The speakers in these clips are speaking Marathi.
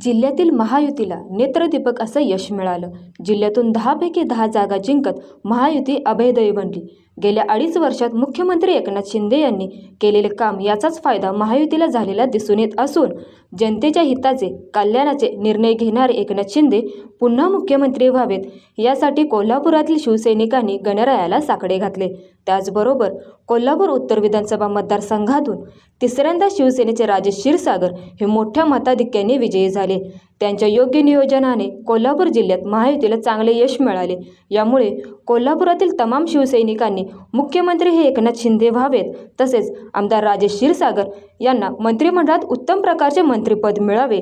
जिल्ह्यातील महायुतीला नेत्रदीपक असं यश मिळालं. जिल्ह्यातून दहापैकी दहा जागा जिंकत महायुती अभयदयी बनली गेल्या अडीच वर्षात मुख्यमंत्री एकनाथ शिंदे यांनी केलेले काम याचाच फायदा महायुतीला झालेला दिसून येत असून जनतेच्या हिताचे कल्याणाचे निर्णय घेणारे एकनाथ शिंदे पुन्हा मुख्यमंत्री व्हावेत यासाठी कोल्हापुरातील शिवसैनिकांनी गणरायाला साकडे घातले. त्याचबरोबर कोल्हापूर उत्तर विधानसभा मतदारसंघातून तिसऱ्यांदा शिवसेनेचे राजेश क्षीरसागर हे मोठ्या मताधिक्याने विजयी झाले. त्यांच्या योग्य नियोजनाने कोल्हापूर जिल्ह्यात महायुतीला चांगले यश मिळाले. यामुळे कोल्हापुरातील तमाम शिवसैनिकांनी मुख्यमंत्री हे एकनाथ शिंदे व्हावेत तसेच आमदार राजेश क्षीरसागर यांना मंत्रिमंडळात उत्तम प्रकारचे मंत्रिपद मिळावे.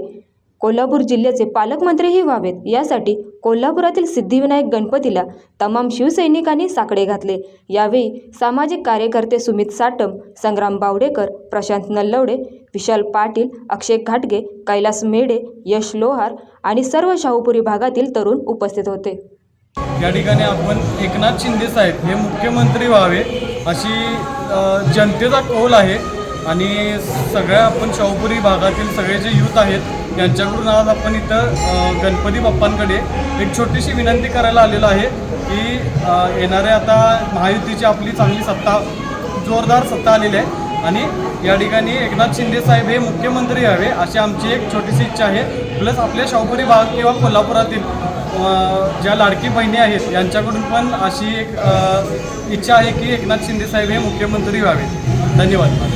कोल्हापूर जिल्ह्याचे पालकमंत्रीही व्हावेत. यासाठी कोल्हापुरातील सिद्धिविनायक गणपतीला तमाम शिवसैनिकांनी साकडे घातले. यावेळी सामाजिक कार्यकर्ते सुमित साटम संग्राम बावडेकर प्रशांत नल्लवडे विशाल पाटील अक्षय घाटगे कैलास मेढे यश लोहार आणि सर्व शाहूपुरी भागातील तरुण उपस्थित होते. या ठिकाणी आपण एकनाथ शिंदे साहेब हे मुख्यमंत्री व्हावे अशी जनतेचा कौल आहे. आणि सगळ्या आपण शाहूपुरी भागातील सगळे जे यूथ आहेत यांच्याकडून आज आपण इथं गणपती बाप्पांकडे एक छोटीशी विनंती करायला आलेलो आहे की येणाऱ्या आता महायुतीची आपली चांगली सत्ता जोरदार सत्ता आलेली आहे. आणि या ठिकाणी एकनाथ शिंदे साहेब हे मुख्यमंत्री व्हावे अशी आमची एक छोटीशी इच्छा आहे. प्लस आपल्या शाहूपुरी भाग किंवा कोल्हापुरातील ज्या लाडकी बहिणी आहेत यांच्याकडून पण अशी एक इच्छा आहे की एकनाथ शिंदे साहेब हे मुख्यमंत्री व्हावे. धन्यवाद.